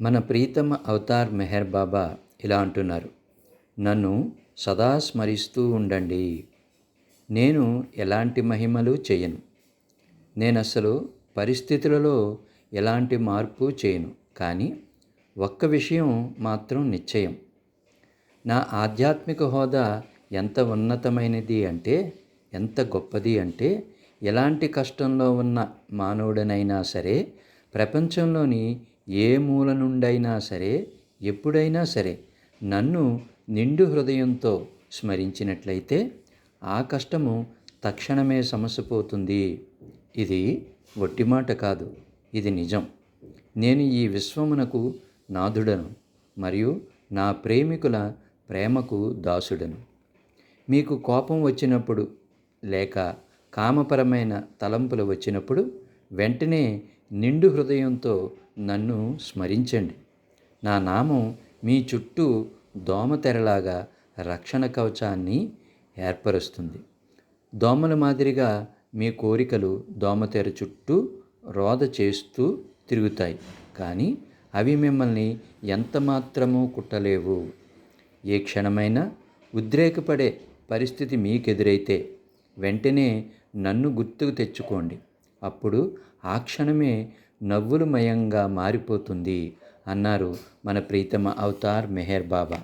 మన ప్రీతమ అవతార్ మెహర్ బాబా ఇలా అంటున్నారు. నన్ను సదా స్మరిస్తూ ఉండండి. నేను ఎలాంటి మహిమలు చేయను. నేను అసలు పరిస్థితులలో ఎలాంటి మార్పు చేయను. కానీ ఒక్క విషయం మాత్రం నిశ్చయం. నా ఆధ్యాత్మిక హోదా ఎంత ఉన్నతమైనది అంటే ఎంత గొప్పది అంటే ఎలాంటి కష్టంలో ఉన్న మానవుడనైనా సరే ప్రపంచంలోని ఏ మూల నుండైనా సరే ఎప్పుడైనా సరే నన్ను నిండు హృదయంతో స్మరించినట్లయితే ఆ కష్టము తక్షణమే సమసిపోతుంది. ఇది ఒట్టి మాట కాదు ఇది నిజం. నేను ఈ విశ్వమునకు నాథుడను మరియు నా ప్రేమికుల ప్రేమకు దాసుడను. మీకు కోపం వచ్చినప్పుడు లేక కామపరమైన తలంపులు వచ్చినప్పుడు వెంటనే నిండు హృదయంతో నన్ను స్మరించండి. నా నామం మీ చుట్టూ దోమతెరలాగా రక్షణ కవచాన్ని ఏర్పరుస్తుంది. దోమల మాదిరిగా మీ కోరికలు దోమతెర చుట్టూ రోద చేస్తూ తిరుగుతాయి. కానీ అవి మిమ్మల్ని ఎంత మాత్రమూ కుట్టలేవు. ఏ క్షణమైనా ఉద్రేకపడే పరిస్థితి మీకెదురైతే వెంటనే నన్ను గుర్తుకు తెచ్చుకోండి. అప్పుడు ఆ క్షణమే నవ్వులమయంగా మారిపోతుంది అన్నారు మన ప్రీతమ అవతార్ మెహర్ బాబా.